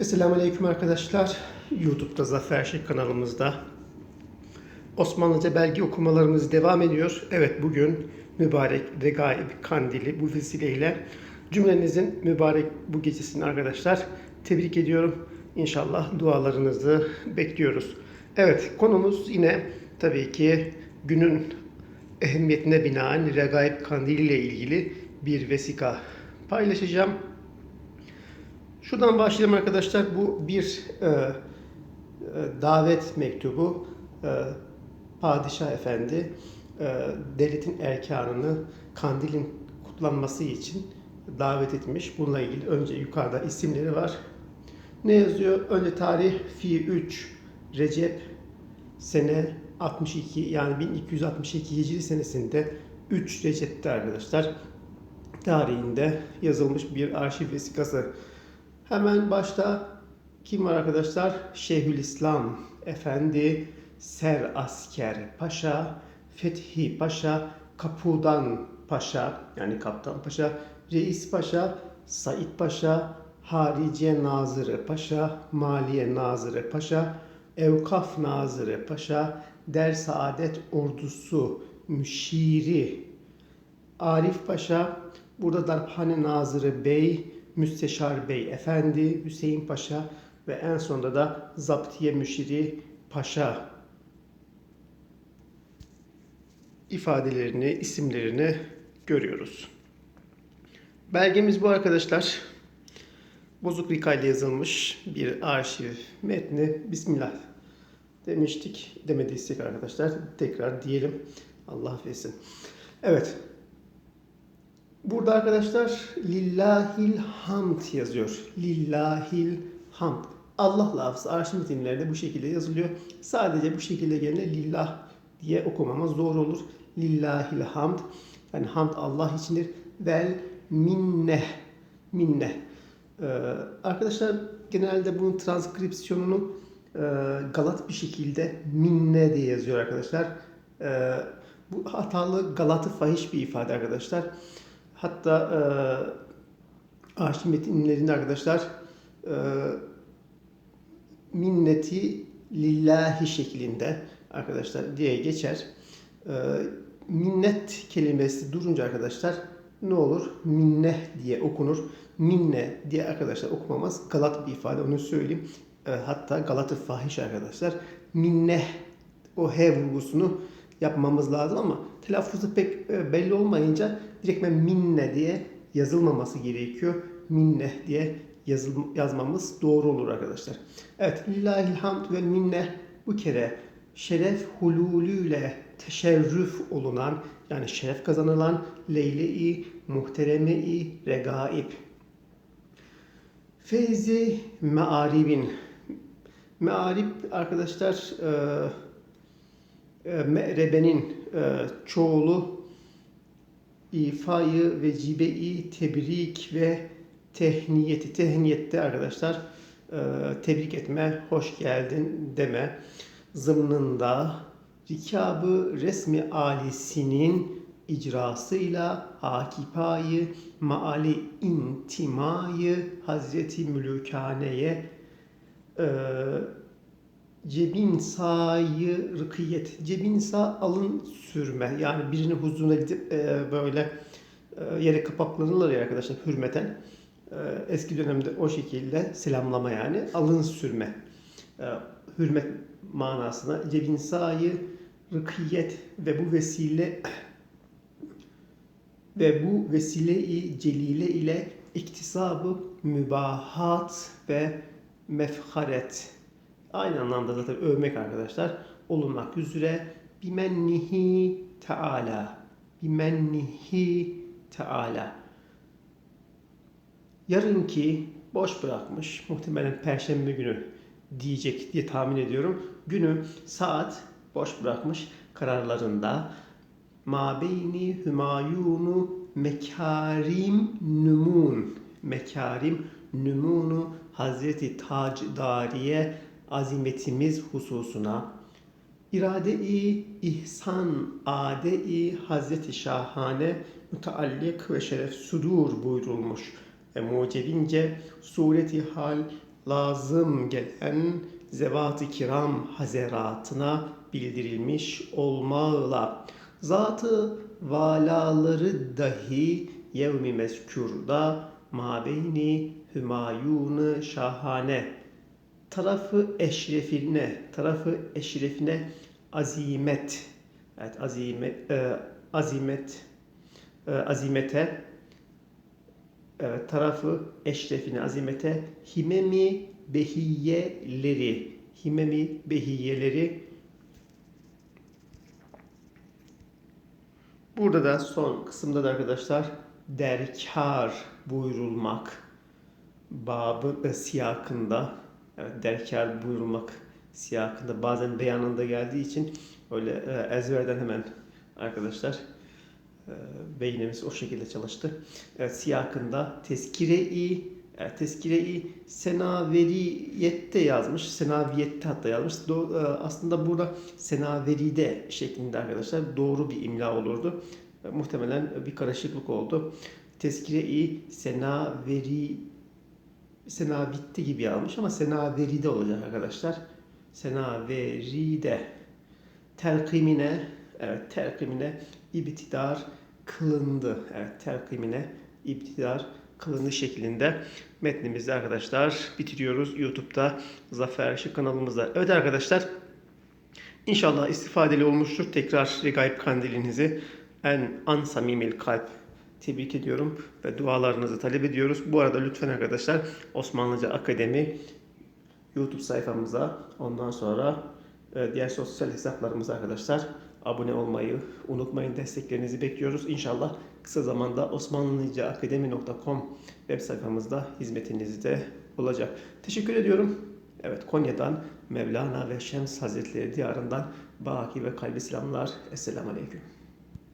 Esselamu Aleyküm arkadaşlar. YouTube'da Zafer Şık kanalımızda Osmanlıca belge okumalarımız devam ediyor. Evet bugün mübarek Regaib Kandili bu vesileyle cümlenizin mübarek bu gecesini arkadaşlar tebrik ediyorum. İnşallah dualarınızı bekliyoruz. Evet konumuz yine tabii ki günün ehemmiyetine binaen Regaib Kandili ile ilgili bir vesika paylaşacağım. Şuradan başlayalım arkadaşlar. Bu bir e, e, davet mektubu. E, Padişah Efendi e, devletin erkanını kandilin kutlanması için davet etmiş. Bununla ilgili önce yukarıda isimleri var. Ne yazıyor? Önce tarih fi 3 Recep sene 62 yani 1262 Hicri senesinde 3 Recep'te arkadaşlar tarihinde yazılmış bir arşiv vesikası. Hemen başta kim var arkadaşlar? Şeyhülislam Efendi Ser Asker Paşa, Fethi Paşa, Kapudan Paşa yani Kaptan Paşa, Reis Paşa, Said Paşa, Harice Nazırı Paşa, Maliye Nazırı Paşa, Evkaf Nazırı Paşa, Der Saadet Ordusu Müşiri Arif Paşa, burada Darphane Nazırı Bey, Müsteşar Bey Efendi, Hüseyin Paşa ve en sonunda da Zaptiye Müşiri Paşa ifadelerini, isimlerini görüyoruz. Belgemiz bu arkadaşlar. Bozuk Rika ile yazılmış bir arşiv metni. Bismillah demiştik. Demediysek arkadaşlar tekrar diyelim. Allah affetsin. Evet. Burada arkadaşlar lillahil hamd yazıyor. Lillahil hamd. Allah lafzı arşiv metinlerde bu şekilde yazılıyor. Sadece bu şekilde gelene lillah diye okumamız doğru olur. Lillahil hamd. Yani hamd Allah içindir. Vel minne. Minne. Ee, arkadaşlar genelde bunun transkripsiyonunu e, galat bir şekilde minne diye yazıyor arkadaşlar. Ee, bu hatalı galatı fahiş bir ifade arkadaşlar. Hatta e, arşiv metinlerinde arkadaşlar e, minneti lillahi şeklinde arkadaşlar diye geçer. E, minnet kelimesi durunca arkadaşlar ne olur? Minne diye okunur. Minne diye arkadaşlar okumamaz. Galat bir ifade onu söyleyeyim. E, hatta galatı fahiş arkadaşlar. Minne o he vurgusunu yapmamız lazım ama telaffuzu pek e, belli olmayınca direktmen minne diye yazılmaması gerekiyor. Minne diye yazıl, yazmamız doğru olur arkadaşlar. Evet. Lillahil hamd ve minne bu kere şeref hululüyle teşerrüf olunan yani şeref kazanılan leyle-i muhtereme-i regaib. Feyzi mearibin. Mearib arkadaşlar e, me'rebenin e, çoğulu ifayı ve cibe-i tebrik ve tehniyeti. Tehniyette arkadaşlar e, tebrik etme, hoş geldin deme zımnında rikabı resmi alisinin icrasıyla hakipayı maali intimayı Hazreti Mülükane'ye e, cebin sayı rıkiyet. Cebin sağ alın sürme. Yani birinin huzuruna gidip e, böyle e, yere kapaklanırlar ya arkadaşlar hürmeten. E, eski dönemde o şekilde selamlama yani alın sürme. E, hürmet manasına cebin sayı rıkiyet ve bu vesile ve bu vesile-i celile ile iktisabı mübahat ve mefharet aynı anlamda zaten övmek arkadaşlar olunmak üzere. Bimennihi teala bimennihi teala yarınki boş bırakmış muhtemelen perşembe günü diyecek diye tahmin ediyorum. Günü saat boş bırakmış kararlarında. Mabeyni hümayunu mekarim nümun mekarim nümunu Hazreti Tacdariye azimetimiz hususuna irade-i ihsan ade-i Hazreti Şahane müteallik ve şeref sudur buyurulmuş. Ve mucebince sureti hal lazım gelen zevat-ı kiram hazeratına bildirilmiş olmağıyla zatı valaları dahi yevmi mezkurda mabeyni hümayunu şahane tarafı eşrefine tarafı eşrefine azimet. Evet azimet e, azimet e, azimete. Evet, tarafı eşrefine azimete. Himemi behiyeleri himemi behiyeleri. Burada da son kısımda da arkadaşlar derkar buyurulmak babı e, siyakında derkar buyurulmak siyakında bazen beyanında geldiği için öyle e, ezberden hemen arkadaşlar e, beynimiz o şekilde çalıştı. Evet, siyakında tezkire-i evet, tezkire-i senaveriyette yazmış. Senaviyette hatta yazmış. Do- e, aslında burada senaveride şeklinde arkadaşlar doğru bir imla olurdu. E, muhtemelen bir karışıklık oldu. Tezkire-i senaveri senavitte gibi yazmış ama senaveride olacak arkadaşlar. Senaveride telkimine evet telkimine ibtidar kılındı. Evet telkimine ibtidar kılındı şeklinde metnimizi arkadaşlar bitiriyoruz YouTube'da Zafer Işık kanalımızda. Evet arkadaşlar İnşallah istifadeli olmuştur. Tekrar Regaib Kandilinizi en an samimil kalp tebrik ediyorum ve dualarınızı talep ediyoruz. Bu arada lütfen arkadaşlar Osmanlıca Akademi YouTube sayfamıza ondan sonra e, diğer sosyal hesaplarımıza arkadaşlar abone olmayı unutmayın. Desteklerinizi bekliyoruz. İnşallah kısa zamanda osmanlıcaakademi.com web sayfamızda hizmetinizde olacak. Teşekkür ediyorum. Evet Konya'dan Mevlana ve Şems Hazretleri diyarından baki ve kalbi selamlar. Esselamu Aleyküm.